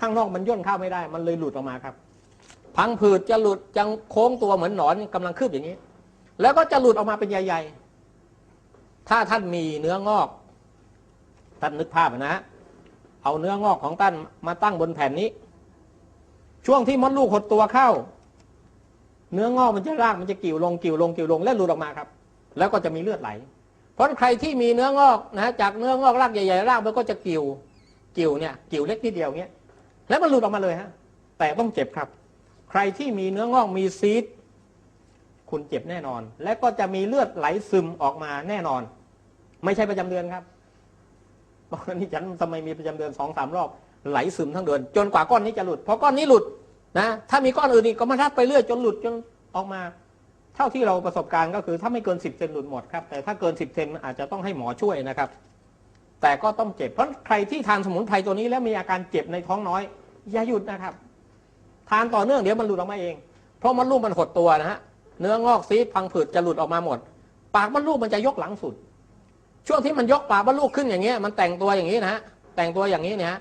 ข้างนอกมันย่นเข้าไม่ได้ มันเลยหลุดออกมาครับ พังผืดจะหลุดจะโค้งตัวเหมือนหนอนกำลังคืบอย่างนี้ แล้วก็จะหลุดออกมาเป็นใหญ่ๆ ถ้าท่านมีเนื้องอกท่านนึกภาพนะ เอาเนื้องอกของท่านมาตั้งบนแผ่นนี้ ช่วงที่มดลูกหดตัวเข้า เนื้องอกมันจะรากมันจะกิ่วลงกิ่วลงกิ่วลงและหลุดออกมาครับ แล้วก็จะมีเลือดไหล เพราะใครที่มีเนื้องอกนะจากเนื้องอกรากใหญ่ๆรากมันก็จะกิ่วกิ่วเนี่ย กิ่วเล็กนิดเดียวเงี้ย แล้วมันหลุดออกมาเลยฮะ แต่ต้องเจ็บครับ ใครที่มีเนื้องอกมีซีดคุณเจ็บแน่นอน และก็จะมีเลือดไหลซึมออกมาแน่นอน ไม่ใช่ประจำเดือนครับบอกว่านี่ฉันทำไมมีประจำเดือนสองสามรอบไหลซึมทั้งเดือน จนกว่าก้อนนี้จะหลุดพอก้อนนี้หลุดนะถ้ามีก้อนอื่นอีกก็มาทับไปเรื่อยจนหลุดจนออกมา เท่าที่เราประสบการณ์ก็คือ ถ้าไม่เกินสิบเซนหลุดหมดครับแต่ถ้าเกินสิบเซนอาจจะต้องให้หมอช่วยนะครับ แต่ก็ต้องเจ็บ เพราะใครที่ทานสมุนไพรตัวนี้แล้วมีอาการเจ็บในท้องน้อย อย่าหยุดนะครับ ทานต่อเนื่องเดี๋ยวมันหลุดออกมาเอง เพราะมันลูกมันหดตัวนะฮะเนื้องอกซีดพังผืดจะหลุดออกมาหมด ปากมันลูกมันจะยกหลังสุด ช่วงที่มันยกปากมันลูกขึ้นอย่างเงี้ยมันแต่งตัวอย่างนี้นะฮะแต่งตัวอย่างนี้เนี่ย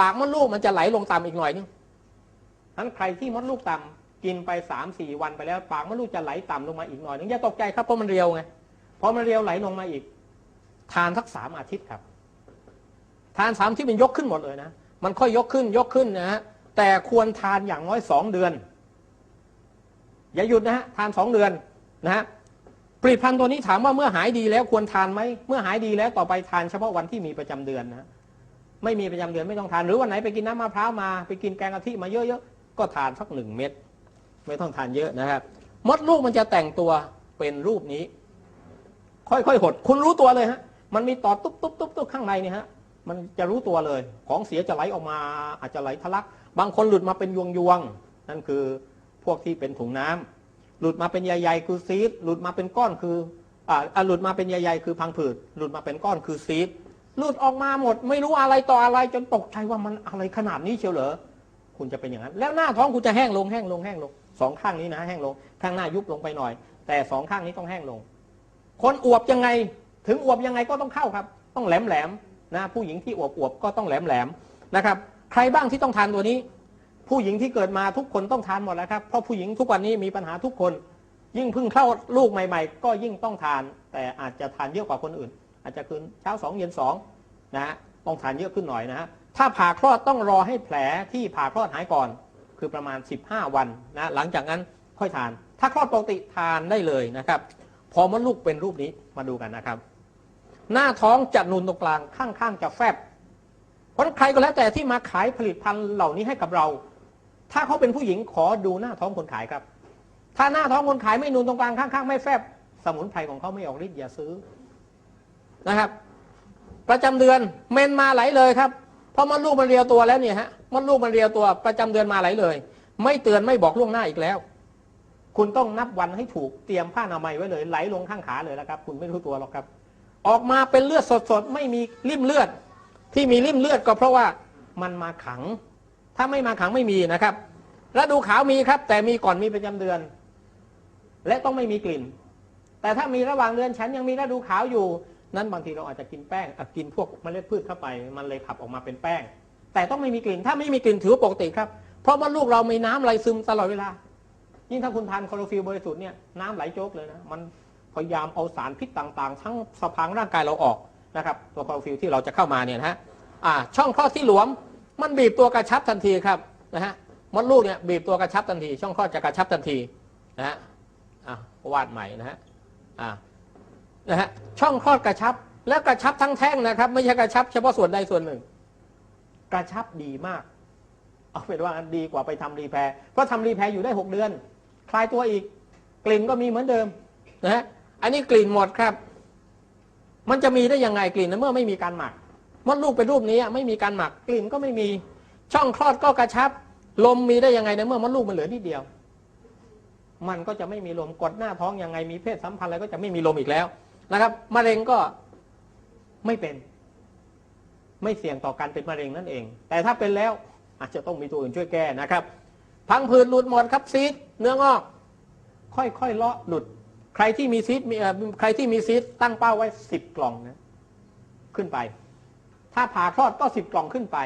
ปากมันลูกมันจะไหลลงต่ำอีกหน่อยนึงนั้นใครที่มดลูกต่ำกินไปสามสี่วันไปแล้ว ปากมดลูกจะไหลต่ำลงมาอีกหน่อยนึงอย่าตกใจครับเพราะมันเรียวไงพอมันเรียวไหลลงมาอีก ทานสักสามอาทิตย์ครับ ทานสามที่เป็นยกขึ้นหมดเลยนะ มันค่อยยกขึ้นยกขึ้นนะฮะแต่ควรทานอย่างน้อยสองเดือน อย่าหยุดนะฮะทานสองเดือนนะฮะผลิตภัณฑ์ตัวนี้ถามว่าเมื่อหายดีแล้วควรทานไหมเมื่อหายดีแล้วต่อไปทานเฉพาะวันที่มีประจำเดือนนะไม่มีประจำเดือนไม่ต้องทานหรือวันไหนไปกินน้ำมะพร้าวมาไปกินแกงกะทิมาเยอะๆก็ทานสักหนึ่งเม็ดไม่ต้องทานเยอะนะครับมดลูกมันจะแต่งตัวเป็นรูปนี้ ค่อยๆหด คุณรู้ตัวเลยฮะมันมีต่อตุ๊บตุ๊บตุ๊บตุ๊บข้างในเนี่ยฮะ มันจะรู้ตัวเลย ของเสียจะไหลออกมาอาจจะไหลทะลัก บางคนหลุดมาเป็นยวงๆนั่นคือพวกที่เป็นถุงน้ำหลุดมาเป็นใหญ่ๆคือซีดหลุดมาเป็นก้อนคืออ่าหลุดมาเป็นใหญ่ๆคือพังผืด หลุดมาเป็นก้อนคือซีดหลุดออกมาหมด ไม่รู้อะไรต่ออะไรจนตกใจว่ามันอะไรขนาดนี้เชียวเหรอคุณจะเป็นอย่างนั้น แล้วหน้าท้องคุณจะแห้งลงแห้งลงแห้งลงสองข้างนี้นะ แห้งลงข้างหน้ายุบลงไปหน่อย แต่สองข้างนี้ต้องแห้งลง คนอวบยังไง ถึงอวบยังไงก็ต้องเข้าครับ ต้องแหลมแหลม นะผู้หญิงที่อวบอวบก็ต้องแหลมแหลมนะครับ ใครบ้างที่ต้องทานตัวนี้ ผู้หญิงที่เกิดมาทุกคนต้องทานหมดแล้วครับเพราะผู้หญิงทุกวันนี้มีปัญหาทุกคน ยิ่งเพิ่งเข้าลูกใหม่ ๆ ก็ยิ่งต้องทาน แต่อาจจะทานเยอะกว่าคนอื่น อาจจะคืนเช้าสองเย็นสองนะฮะต้องทานเยอะขึ้นหน่อยนะฮะถ้าผ่าคลอดต้องรอให้แผลที่ผ่าคลอดหายก่อน คือประมาณ 15 วันนะหลังจากนั้นค่อยทาน ถ้าคลอดปกติทานได้เลยนะครับ พอมดลูกเป็นรูปนี้มาดูกันนะครับ หน้าท้องจะนูนตรงกลางข้างๆจะแฟบ เพราะฉะนั้นใครก็แล้วแต่ที่มาขายผลิตภัณฑ์เหล่านี้ให้กับเรา ถ้าเขาเป็นผู้หญิงขอดูหน้าท้องคนขายครับ ถ้าหน้าท้องคนขายไม่นูนตรงกลางข้างๆไม่แฟบ สมุนไพรของเขาไม่ออกฤทธิ์อย่าซื้อนะครับ ประจำเดือนเมนมาไหลเลยครับ เพราะมดลูกมันเรียวตัวแล้วเนี่ยฮะมดลูกมันเรียวตัวประจำเดือนมาไหลเลย ไม่เตือนไม่บอกล่วงหน้าอีกแล้ว คุณต้องนับวันให้ถูกเตรียมผ้าอนามัยไว้เลย ไหลลงข้างขาเลยแล้วครับ คุณไม่รู้ตัวหรอกครับ ออกมาเป็นเลือดสดๆไม่มีริ่มเลือด ที่มีริ่มเลือดก็เพราะว่ามันมาขัง ถ้าไม่มาขังไม่มีนะครับฤดูขาวมีครับ แต่มีก่อนมีประจำเดือน และต้องไม่มีกลิ่น แต่ถ้ามีระหว่างเดือนฉันยังมีฤดูขาวอยู่ นั้นบางทีเราอาจจะกินแป้งกินพวกเมล็ดพืชเข้าไป มันเลยขับออกมาเป็นแป้ง แต่ต้องไม่มีกลิ่น ถ้าไม่มีกลิ่นถือว่าปกติครับ เพราะว่าลูกเรามีน้ำไหลซึมตลอดเวลา ยิ่งถ้าคุณทานคลอโรฟิลบริสุทธิ์เนี่ยน้ำไหลโจกเลยนะมัน พยายามเอาสารพิษต่างๆ ทั้งสะพางร่างกายเราออกนะครับตัวคลอโรฟิลที่เราจะเข้ามาเนี่ยนะฮะอ่าช่องคลอดที่หลวม มันบีบตัวกระชับทันทีครับนะฮะมดลูกเนี่ยบีบตัวกระชับทันที ช่องคลอดจะกระชับทันทีนะฮะอ่าวาดใหม่นะฮะอ่านะฮะช่องคลอดกระชับแล้วกระชับทั้งแท่งนะครับ ไม่ใช่กระชับเฉพาะส่วนใดส่วนหนึ่ง กระชับดีมากเอาเป็นว่าดีกว่าไปทำรีแพร์เพราะทำรีแพร์อยู่ได้6เดือน คลายตัวอีกกลิ่นก็มีเหมือนเดิมนะฮะ อันนี้กลิ่นหมดครับ มันจะมีได้ยังไงกลิ่นนะเมื่อไม่มีการหมักมดลูกเป็นรูปนี้ไม่มีการหมักกลิ่นก็ไม่มี ช่องคลอดก็กระชับ ลมมีได้ยังไงในเมื่อมดลูกมันเหลือนิดเดียว มันก็จะไม่มีลมกดหน้าท้องยังไงมีเพศสัมพันธ์อะไรก็จะไม่มีลมอีกแล้วนะครับมะเร็งก็ไม่เป็น ไม่เสี่ยงต่อการเป็นมะเร็งนั่นเอง แต่ถ้าเป็นแล้วอาจจะต้องมีตัวอื่นช่วยแก้นะครับ พังผืดหลุดหมดครับซีดเนื้องอก ค่อยๆเลาะหลุด ใครที่มีซีดมีใครที่มีซีดตั้งเป้าไว้สิบกล่องนะขึ้นไป ถ้าผ่าคลอดก็สิบกล่องขึ้นไป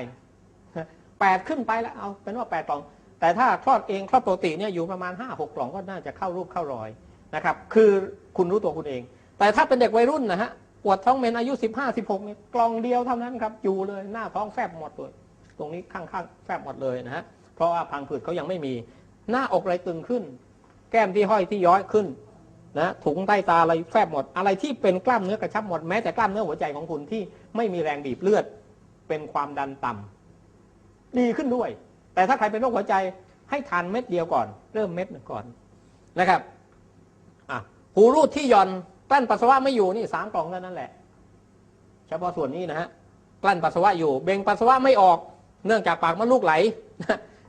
แปดขึ้นไปแล้วเอาเป็นว่าแปดกล่อง แต่ถ้าคลอดเองคลอดปกติเนี่ยอยู่ประมาณห้าหกกล่องก็น่าจะเข้ารูปเข้ารอยนะครับ คือคุณรู้ตัวคุณเอง แต่ถ้าเป็นเด็กวัยรุ่นนะฮะปวดท้องเมนอายุ15 16เนี่ยกล่องเดียวเท่านั้นครับอยู่เลยหน้าท้องแฟบหมดเลยตรงนี้ข้างๆแฟบหมดเลยนะฮะเพราะว่าพังผืดเขายังไม่มี หน้าอกไรตึงขึ้น แก้มที่ห้อยที่ย้อยขึ้น นะถุงใต้ตาอะไรแฟบหมด อะไรที่เป็นกล้ามเนื้อกระชับหมดแม้แต่กล้ามเนื้อหัวใจของคุณที่ไม่มีแรงบีบเลือด เป็นความดันต่ำดีขึ้นด้วย แต่ถ้าใครเป็นโรคหัวใจให้ทานเม็ดเดียวก่อน เริ่มเม็ดหนึ่งก่อนนะครับอะหูรูดที่ย่อนกลั้นปัสสาวะไม่อยู่นี่สามกล่องเท่านั้นแหละ เฉพาะส่วนนี้นะฮะกลั้นปัสสาวะอยู่ เบ่งปัสสาวะไม่ออก เนื่องจากปากมดลูกไหล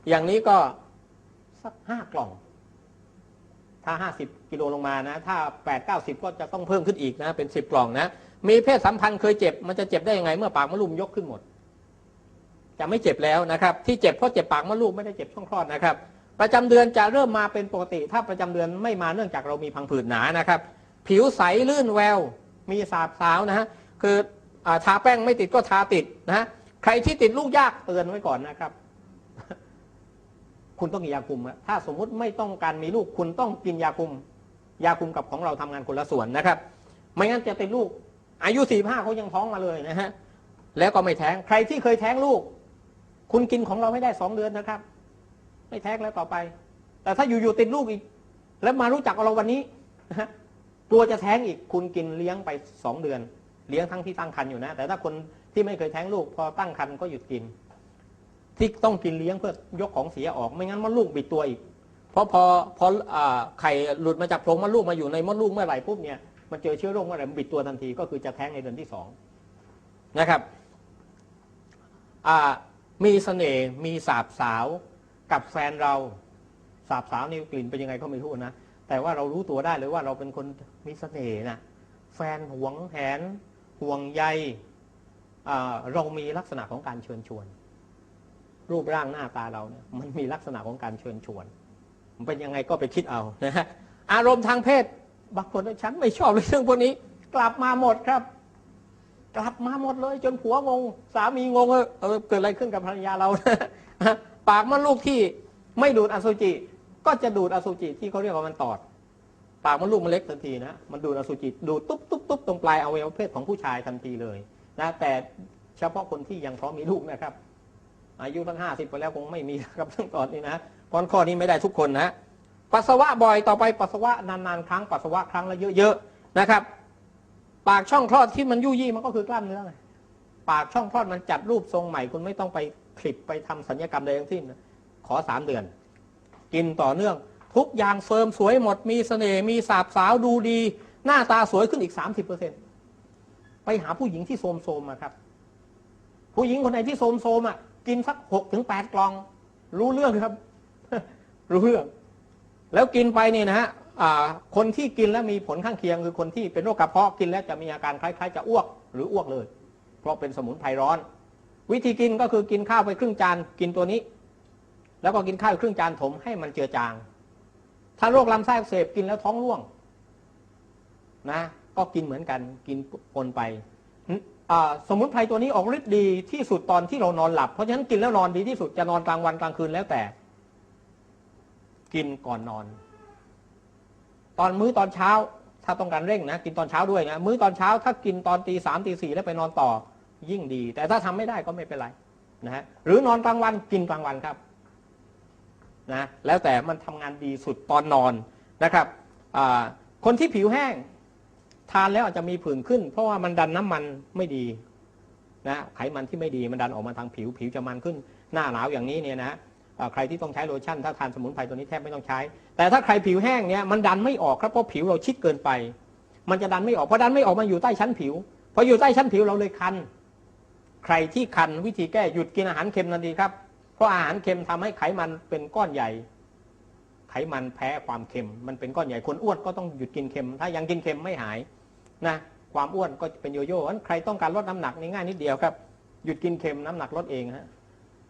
อย่างนี้ก็สักห้ากล่อง ถ้า 50 กิโลลงมานะ ถ้า 8 90 ก็จะต้องเพิ่มขึ้นอีกนะ เป็น 10 กล่องนะ มีเพศสัมพันธ์เคยเจ็บ มันจะเจ็บได้ยังไง เมื่อปากมดลูกยกขึ้นหมด จะไม่เจ็บแล้วนะครับ ที่เจ็บเพราะเจ็บปากมดลูกไม่ได้เจ็บช่องคลอดนะครับ ประจำเดือนจะเริ่มมาเป็นปกติ ถ้าประจำเดือนไม่มาเนื่องจากเรามีพังผืดหนานะครับ ผิวใสลื่นแวว มีสาบสาวนะฮะ คืออทาแป้งไม่ติดก็ทาติดนะฮะใครที่ติดลูกยากเตือนไว้ก่อนนะครับ คุณต้องกินยาคุมถ้าสมมุติไม่ต้องการมีลูกคุณต้องกินยาคุม ยาคุมกับของเราทำงานคนละส่วนนะครับ ไม่งั้นจะติดลูก อายุสี่ห้าเขายังท้องมาเลยนะฮะแล้วก็ไม่แท้งใครที่เคยแท้งลูก คุณกินของเราไม่ได้สองเดือนนะครับ ไม่แท้งแล้วต่อไป แต่ถ้าอยู่ๆติดลูกอีก แล้วมารู้จักเราวันนี้นะฮะกลัวจะแท้งอีกคุณกินเลี้ยงไปสองเดือน เลี้ยงทั้งที่ตั้งครรภ์อยู่นะ แต่ถ้าคนที่ไม่เคยแท้งลูกพอตั้งครรภ์ก็หยุดกิน ที่ต้องกินเลี้ยงเพื่อยกของเสียออกไม่งั้นมดลูกบิดตัวอีก เพราะพอพออ่าไข่หลุดมาจากโพรงมดลูกมาอยู่ในมดลูกเมื่อไหร่ปุ๊บเนี่ยมันเจอเชื้อโรคเมื่อไหร่มันบิดตัวทันทีก็คือจะแท้งในเดือนที่สองนะครับมีเสน่ห์มีสาบสาวกับแฟนเราสาบสาวนี่กลิ่นเป็นยังไงก็ไม่รู้นะแต่ว่าเรารู้ตัวได้เลยว่าเราเป็นคนมีเสน่ห์นะแฟนหวงแหนห่วงใยเรามีลักษณะของการเชิญชวน รูปร่างหน้าตาเราเนี่ยมันมีลักษณะของการเชิญชวน มันเป็นยังไงก็ไปคิดเอานะฮะอารมณ์ทางเพศบางคนว่าฉันไม่ชอบเลยเรื่องพวกนี้ กลับมาหมดครับ กลับมาหมดเลย จนผัวงง สามีงงเออเกิดอะไรขึ้นกับภรรยาเรา ปากมันลูกที่ไม่ดูดอสุจิ ก็จะดูดอสุจิที่เขาเรียกว่ามันตอด ปากมันลูกมันเล็กทันทีนะ มันดูดอสุจิดูดตุ๊บตุ๊บตุ๊บตรงปลายอวัยวะเพศของผู้ชายทันทีเลยนะแต่เฉพาะคนที่ยังพร้อมมีลูกนะครับ อายุตั้งห้าสิบไปแล้วคงไม่มีครับตั้งก่อนนี้นะเพราะข้อนี้ไม่ได้ทุกคนนะ ปัสสาวะบ่อยต่อไปปัสสาวะนานๆครั้งปัสสาวะครั้งละเยอะๆนะครับ ปากช่องคลอดที่มันยุ่ยยี่มันก็คือกล้ามเนื้อไงปากช่องคลอดมันจัดรูปทรงใหม่คุณไม่ต้องไปคลิปไปทำสัญญกรรมใดทั้งสิ้นะขอสามเดือน กินต่อเนื่อง ทุกอย่างเฟิร์มสวยหมดมีเสน่ห์มีสาบสาวดูดี หน้าตาสวยขึ้นอีกสามสิบเปอร์เซ็นไปหาผู้หญิงที่โทรมๆมาครับ ผู้หญิงคนไหนที่โทรมๆอะ กินสักหกถึงแปดกล่อง รู้เรื่องครับ รู้เรื่อง แล้วกินไปนี่นะฮะคนที่กินแล้วมีผลข้างเคียง คือคนที่เป็นโรคกระเพาะกินแล้วจะมีอาการคล้ายๆ จะอ้วกหรืออ้วกเลย เพราะเป็นสมุนไพรร้อน วิธีกินก็คือกินข้าวไปครึ่งจานกินตัวนี้ แล้วก็กินข้าวครึ่งจานถมให้มันเจือจาง ถ้าโรคลำไส้อักเสบกินแล้วท้องร่วง นะ ก็กินเหมือนกันกินปนไป สมุนไพรตัวนี้ออกฤทธิ์ดีที่สุดตอนที่เรานอนหลับ เพราะฉะนั้นกินแล้วนอนดีที่สุดจะนอนกลางวันกลางคืนแล้วแต่ กินก่อนนอน ตอนมื้อตอนเช้า ถ้าต้องการเร่งนะกินตอนเช้าด้วยนะมื้อตอนเช้า ถ้ากินตอนตีสามตีสี่แล้วไปนอนต่อยิ่งดี แต่ถ้าทำไม่ได้ก็ไม่เป็นไรนะฮะหรือนอนกลางวันกินกลางวันครับนะแล้วแต่มันทำงานดีสุดตอนนอนนะครับคนที่ผิวแห้ง ทานแล้วอาจจะมีผื่นขึ้น เพราะว่ามันดันน้ำมันไม่ดีนะไขมันที่ไม่ดีมันดันออกมาทางผิวผิวจะมันขึ้นหน้าหนาวอย่างนี้เนี่ยนะใครที่ต้องใช้โลชั่น ถ้าทานสมุนไพรตัวนี้แทบไม่ต้องใช้ แต่ถ้าใครผิวแห้งเนี่ยมันดันไม่ออกครับเพราะผิวเราชิดเกินไป มันจะดันไม่ออกเพราะดันไม่ออกมันอยู่ใต้ชั้นผิวพออยู่ใต้ชั้นผิวเราเลยคัน ใครที่คันวิธีแก้หยุดกินอาหารเค็มทันทีครับเพราะอาหารเค็มทำให้ไขมันเป็นก้อนใหญ่ ไขมันแพ้ความเค็ม มันเป็นก้อนใหญ่คนอ้วนก็ต้องหยุดกินเค็ม ถ้ายังกินเค็มไม่หายนะความอ้วนก็เป็นโยโย่งั้นใครต้องการลดน้ำหนักนี่ง่ายนิดเดียวครับ หยุดกินเค็มน้ำหนักลดเองฮะ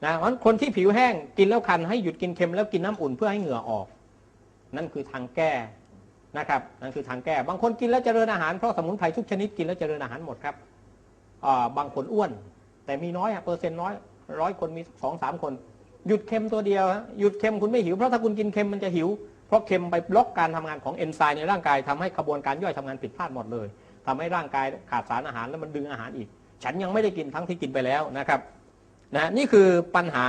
นะเพราะฉะนั้นคนที่ผิวแห้งกินแล้วคันให้หยุดกินเค็มแล้วกินน้ำอุ่นเพื่อให้เหงื่อออก นั่นคือทางแก้นะครับนั่นคือทางแก้บางคนกินแล้วเจริญอาหารเพราะสมุนไพรทุกชนิดกินแล้วเจริญอาหารหมดครับบางคนอ้วน แต่มีน้อยเปอร์เซ็นต์น้อยร้อยคนมีสองสามคน หยุดเค็มตัวเดียวฮะหยุดเค็มคุณไม่หิวเพราะถ้าคุณกินเค็มมันจะหิว เพราะเค็มไปบล็อกการทำงานของเอนไซม์ในร่างกายทำให้กระบวนการย่อยทำงานผิดพลาดหมดเลยทำให้ร่างกายขาดสารอาหารแล้วมันดึงอาหารอีก ฉันยังไม่ได้กินทั้งที่กินไปแล้วนะครับนะนี่คือปัญหา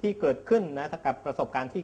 ที่เกิดขึ้นนะกับประสบการณ์ที่